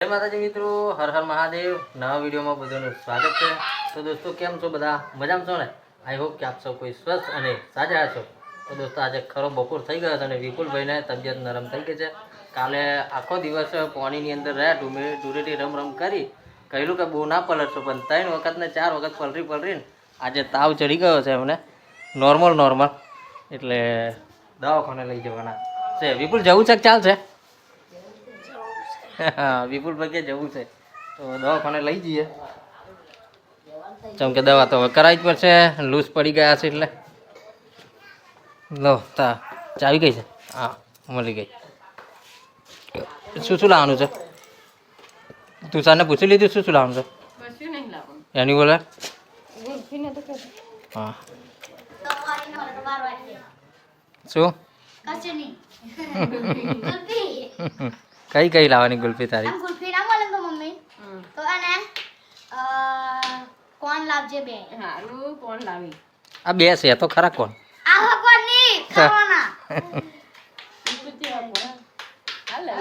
જય માતાજી મિત્રો, હર હર મહાદેવ. નવા વિડીયોમાં બધાનું સ્વાગત છે. તો દોસ્તો, કેમ છો બધા? મજામાં છો ને? આઈ હોપ કે આપ સૌ કોઈ સ્વસ્થ અને સાજા છો તો દોસ્તો, આજે ખરો બપોર થઈ ગયો છે અને વિપુલભાઈને તબિયત નરમ થઈ ગઈ છે. કાલે આખો દિવસ પાણીની અંદર રહ્યા, ડુમે ડુરેટી રમ રમ કરી. કહેલું કે બહુ ના પલટશો પણ ત્રણ વખત ને ચાર વખત પલરી પલરીને આજે તાવ ચડી ગયો છે એમને. નોર્મલ નોર્મલ એટલે દવાખાને લઈ જવાના છે. વિપુલ, જવું છે ચાલશે? હા વિપુલ ભાઈ જવું છે. તો દવાખાને લઈ જઈએ. ચમકે કે દવા તો હવે કરાવી જ પડશે. લૂઝ પડી ગયા છે એટલે. લો તા ચાવી ગઈ છે? હા મળી ગઈ. શું શું લાવવાનું છે? તું સાને પૂછી લીધું શું શું લાવવાનું છે? એની બોલે? હા. શું? કઈ કઈ લાવવાની ગુલ્ફી તારી? ગુલ્ફી ના મળે તો મમ્મી. તો અને કોણ લાવજે બે. હારું કોણ લાવી? આ બે છે તો ખરા કોણ આહો કોણની ખાવાના.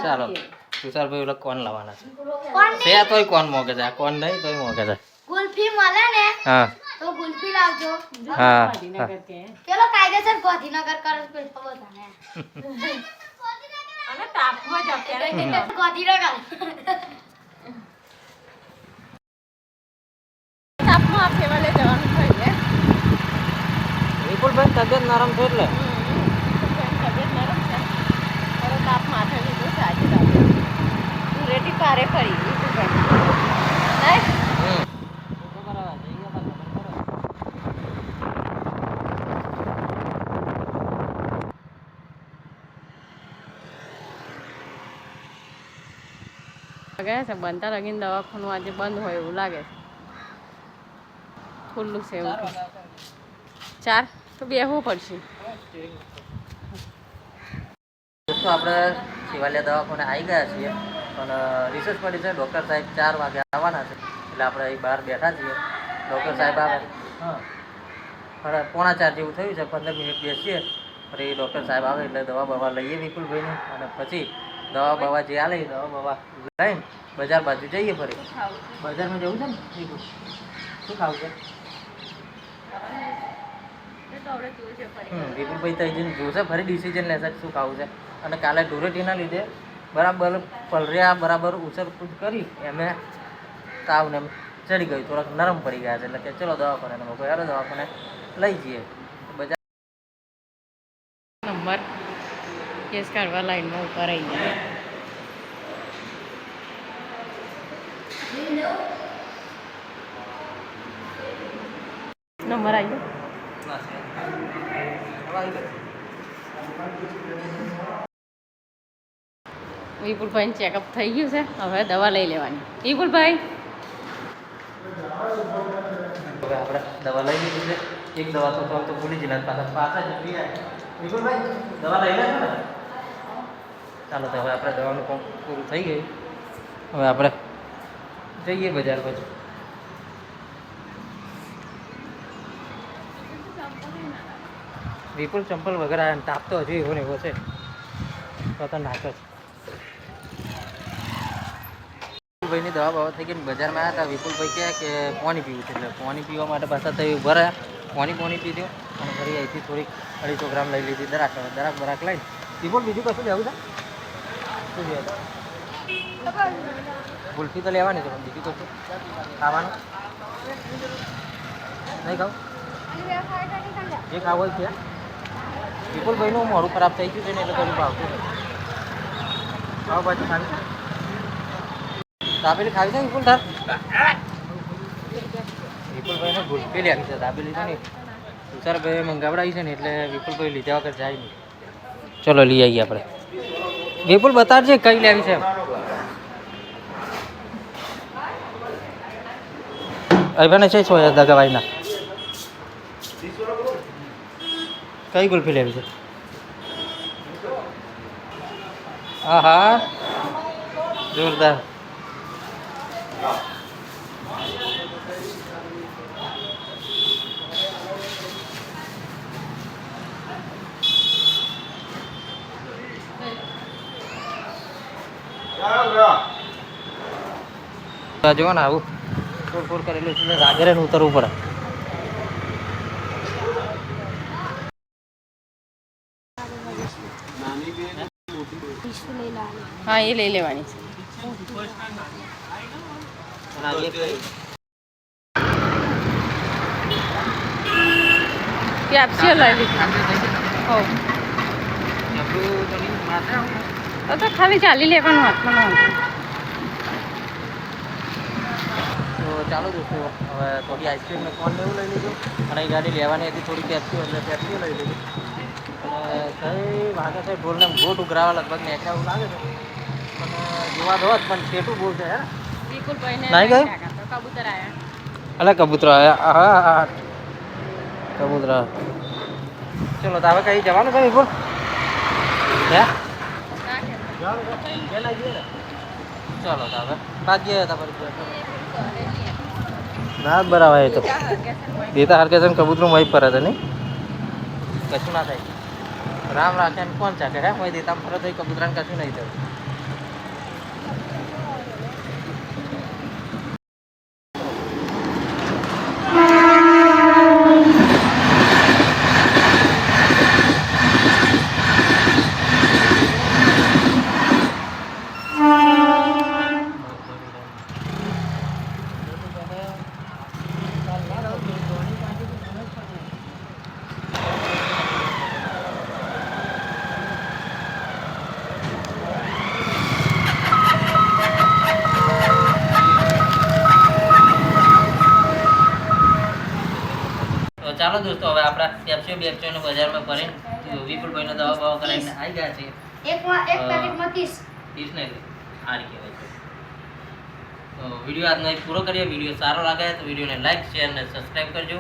ચાલો. તુષારભાઈ ઓલા કોણ લાવવાના છે. કોણ છે તોય કોણ મોગે છે કોણ નહીં તોય મોગે છે. ગુલ્ફી મળે ને હા. તો ગુલ્ફી લાવજો. હા ગાંધીનગર કે. પેલો કાયદેસર ગાંધીનગર કરો છે પેલો બધાને. અને તાપમાં જ અત્યારે ગાંધીનગર તાપમાં ફેવાલે જવાનું થઈ જાય વિપુલભાઈ તબિયત નરમ છે એટલે. તબિયત નરમ છે. તાપ માથે લીધું સાચી રેટી પારે ફરી ગયા છે. બનતા લગીને દવાખાનું આજે બંધ હોય એવું લાગે છે. ખુલ્લું છે એવું. ચાર? તો બેહવું પડશે. આપણે શિવાલય દવાખાને આવી ગયા છીએ. પણ રિસર્ચ પડી છે ડૉક્ટર સાહેબ ચાર વાગે આવવાના છે. એટલે આપણે અહીં બહાર બેઠા છીએ. ડૉક્ટર સાહેબ આવે. હા. પોણા ચાર જેવું થયું છે. પંદર મિનિટ બેસીએ. પછી ડૉક્ટર સાહેબ આવે એટલે દવા બવા લઈએ વિપુલભાઈની અને પછી દવા બવા જે આ લઈ દવા બવા લઈને બજાર બાજુ જઈએ ફરી. બજારમાં જવું છે ને? શું ખાવું છે? હમ, વિપુલભાઈ થઈ જઈને જોશે ફરી ડિસિઝન લેશે શું ખાવું છે. અને કાલે ધૂળેટીના લીધે બરાબર પલર્યા બરાબર ઉછળકૂદ કરી એમે તાવને એમ ચડી ગયું થોડાક નરમ પડી ગયા છે. એટલે કે ચલો દવાખાને દવા દવાખાને લઈ જઈએ. બજાર નંબર. કેસ કાઢવા લાઈનમાં ઊભા રહી ગયા. નંબર આવી વિપુલભાઈ ચેકઅપ થઈ ગયું છે. હવે દવા લઈ લેવાની. વિપુલભાઈ? હવે આપણે દવા લઈ લીધી છે. એક દવા તો ભૂલી જઈને પાછા પાછા જ વિપુલભાઈ, દવા લઈ ને? ચાલો તો હવે આપણે દવાનું પંપ પૂરું થઈ ગયું. હવે આપણે જઈએ બજાર પછી. વિપુલ ચંપલ વગર તાપ તો હજુ એવો ને એવો છે. ખતરનાક જ. વિપુલભાઈની દવા બાબત થઈ ગઈ બજારમાં આવ્યા હતા. વિપુલભાઈ કહે કે પાણી પીવું છે. એટલે પાણી પીવા માટે પાછા તો ઊભા રહ્યા. પાણી પાણી પીધું અને ફરી અહીંથી થોડીક અઢીસો ગ્રામ લઈ લીધી. દરાક દરાક બરાક લઈને. વિપુલ, બીજું કશું લેવું છે? શું લેવું ગુલ્ફી તો લેવાની છે, પણ બીજું કશું ખાવાનું? નહીં ખાવ? જે ખાવ હોય છે વિપુલભાઈનું મોડું ખરાબ થઈ ગયું છે ને, એટલે બધું ભાવતું ખાવ પાવભાજી ખાવી દાબેલી ખાવી છે વિપુલ તાર વિપુલભાઈને ગુલ્ફી લેવી છે, દાબેલી છે ને તુષારભાઈ મંગાવડાવી છે ને, એટલે વિપુલભાઈ લીધા વગર જાય નહીં. ચલો લઈ આવીએ આપણે. વિપુલ બતાવજે કઈ લેવી છે અભિને છે છો દગાવાઈના કઈ ગુલ્ફી લેવી છે? હા હા જોરદાર. જો આવું. ફોર ફોર કરેલું છે એટલે ઉતરવું પડે. હા, એ લઈ લેવાની છે. કેપ્સ્યુલ લઈ લીધું તો નહીં, માથે આવું. તો તો ખાલી ચાલી લેવાનું હાથમાં ન તો ચાલો દોસ્તો હવે થોડી આઈસ્ક્રીમ ને કોણ લેવું લઈ લીધું. અને એ ગાડી લેવાની હતી થોડી પેપ્સી એટલે પેપ્સી લઈ લીધી. અને કઈ વાગે છે ઢોલને ગોટ ઉઘરાવા લગભગ નેચા એવું લાગે છે. પણ જોવા દો જ પણ છેટું બહુ છે હે. વિપુલ ભાઈને નાઈ ગયું? કબૂતર આયા. અલે કબૂતરો આવ્યા હા હા કબૂતરા ચલો તો હવે કઈ જવાનું છે વિપુલ? હે? ચલો તો હવે ભાગ્ય હતા ના, બરાબર એ તો. દીતા હરકે છે કબૂતરું મહી ફરે છે નહીં? કશું ના થાય. રામ રાખે કોણ ચાકે હે મહી દેતા ફરે તો કબૂતરાને કશું નહીં થયું. દોસ્તો હવે આપણા પેપ્સીઓ બેપ્સીઓને બજારમાં ભરીને વિપુલભાઈનો દવા બવા કરાવીને આવી ગયા છે. એક એક. પેકેટમાં ત્રીસ. ત્રીસ ને આ કહેવાય તો વીડિયો આજનો પૂરો કરીએ. વીડિયો સારો લાગે તો વિડીયોને લાઈક શેર અને સબસ્ક્રાઈબ કરજો.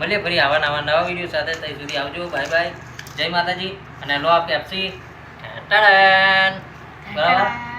મળીએ ફરી આવા નવા નવા વીડિયો સાથે. ત્યાં સુધી આવજો. બાય બાય જય માતાજી. અને લો આ પેપ્સી બરાબર?